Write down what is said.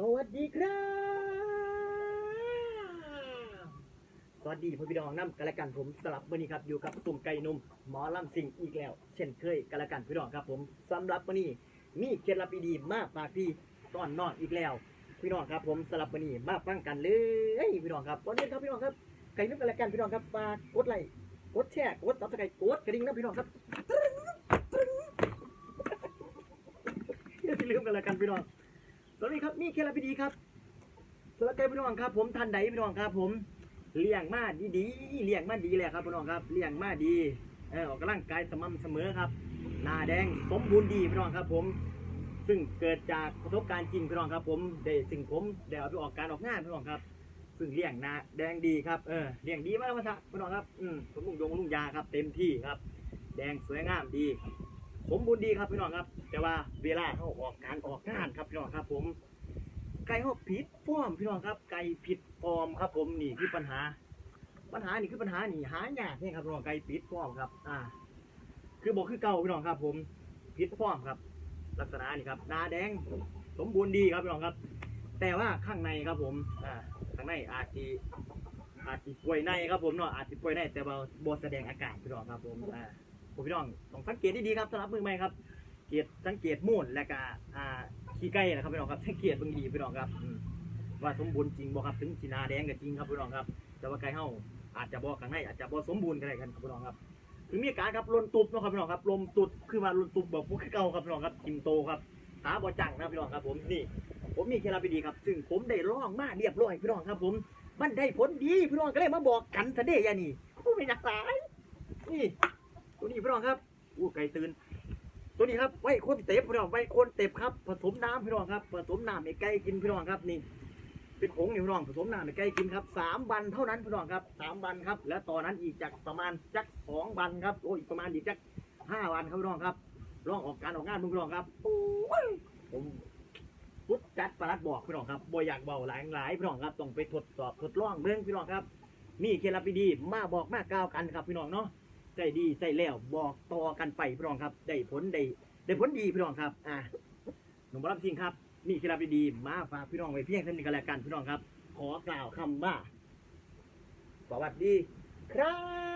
สวัสดีครับ สวัสดีพ่อพี่น้องน้ำกันละกันผมสลับวันนี้ครับอยู่กับตุ่มไก่นุ่มหมอลำสิงอีกแล้ว เช่นเคยกันละกันพี่น้องครับ ผมสำหรับวันนี้มีเคล็ดลับดีๆมากฝากพี่ตอนนอนอีกแล้ว พี่น้องครับ ผมสลับวันนี้มาฟังกันเลยพี่น้องครับวันนี้ครับพี่น้องครับไก่นุ่มกันละกันพี่น้องครับฝากกดไลค์กดแชร์กดซับสไครกดกระดิ่งนะพี่น้องครับอย่าลืมกันละกันพี่น้อง สวัสดีครับนี่เคล็ดลับดีครับสำหรับใครพี่น้องครับ ผมทันใดพี่น้องครับ ผมเลี้ยงมาดีๆเลี้ยงมาดีเลยครับพี่น้องครับเลี้ยงมาดีเออออกกำลังกายสม่ำเสมอครับ หน้าแดงสมบูรณ์ดีพี่น้องครับ ผม ซึ่งเกิดจากประสบการณ์จริงพี่น้องครับ ผมได้สิ่งผมได้เอาไปออกการออกงานพี่น้องครับ ซึ่งเลี้ยงหน้าแดงดีครับเออเลี้ยงดีมากครับพี่น้องครับอืมสมบูรณ์ยงลุงยาครับ เต็มที่ครับ แดงสวยงามดี สมบูรณ์ดีครับพี่น้องครับ แต่ว่าเวลาเขาออกการออกงานครับพี่น้องครับ ผม ไก่เขาผิดฟอร์มพี่น้องครับ ไก่ผิดฟอร์มครับ ผมนี่คือปัญหา ปัญหานี่คือปัญหานี่หายากเนี่ยครับพี่น้องไก่ผิดฟอร์มครับ อ่า คือบอกคือเก่าพี่น้องครับ ผมผิดฟอร์มครับ ลักษณะนี่ครับหน้าแดงสมบูรณ์ดีครับพี่น้องครับ แต่ว่าข้างในครับผม อ่าข้างในอาจจะอาจจะป่วยในครับผมเนาะอาจจะป่วยในแต่ว่าบแสดงอาการพี่น้องครับผมอ่า ผมพี่น้องต้องสังเกตดีๆครับสำหรับมือใหม่ครับเกียรสังเกตมูลและก็อ่าขี้ไก่นะครับพี่น้องครับสังเกตเบางดีพี่น้องครับว่าสมบูรณ์จริงบ่ครับถึงสีนาแดงก็จริงครับพี่น้องครับ แต่ว่าไก่เฮาอาจจะบ่ข้างในอาจจะบ่สมบูรณ์ก็ได้ครับพี่น้องครับถึงมีอาการครับลนตุบนะครับพี่น้องครับลมตุดคือว่าลนตุบแบบพวกคือเก่าครับพี่น้องครับกิมโตครับตาบ่จังนะพี่น้องครับ ผมนี่ ผมมีเคล็ดลับดีครับ ซึ่งผมได้ลองมาเรียบร้อยพี่น้องครับ ผม มันได้ผลดีพี่น้องก็เลยมาบอกกันซะเดยานี่ผู้ไม่อยากตายนี่ พี่น้องครับอู้ไก่ตื่นตัวนี้ครับไว้คนเต็บพี่น้องไว้คนเต็บครับ ผสมน้ำพี่น้องครับ ผสมน้ำให้ไก่กินพี่น้องครับนี่เป็นผงนี่พี่น้องผสมน้ำให้ไก่กินครับสามวันเท่านั้นพี่น้องครับสามวันครับ และตอนนั้นอีกจากประมาณจักสองวันครับโอ้ยประมาณอีกจักห้าวันครับพี่น้องครับลองออกการออกงานพี่น้องครับโอ้ยผมพุทธจัดประลัดบอกพี่น้องครับบ่อยากเบาหลายหลายพี่น้องครับต้องไปทดสอบทดลองเบื้องพี่น้องครับ มีเคล็ดลับดีๆมาบอกมากล่าวกันครับพี่น้องเนาะ ใจดีใจแล้วบอกต่อกันไปพี่น้องครับ ได้ผลได้ได้ผลดีพี่น้องครับ อ่าหนุ่มรับสิ่งครับมีเคล็ดลับดีๆมาฝากพี่น้องไว้เพียงเท่านี้ก็แล้วกันพี่น้องครับ ขอกล่าวคำว่าสวัสดีครับ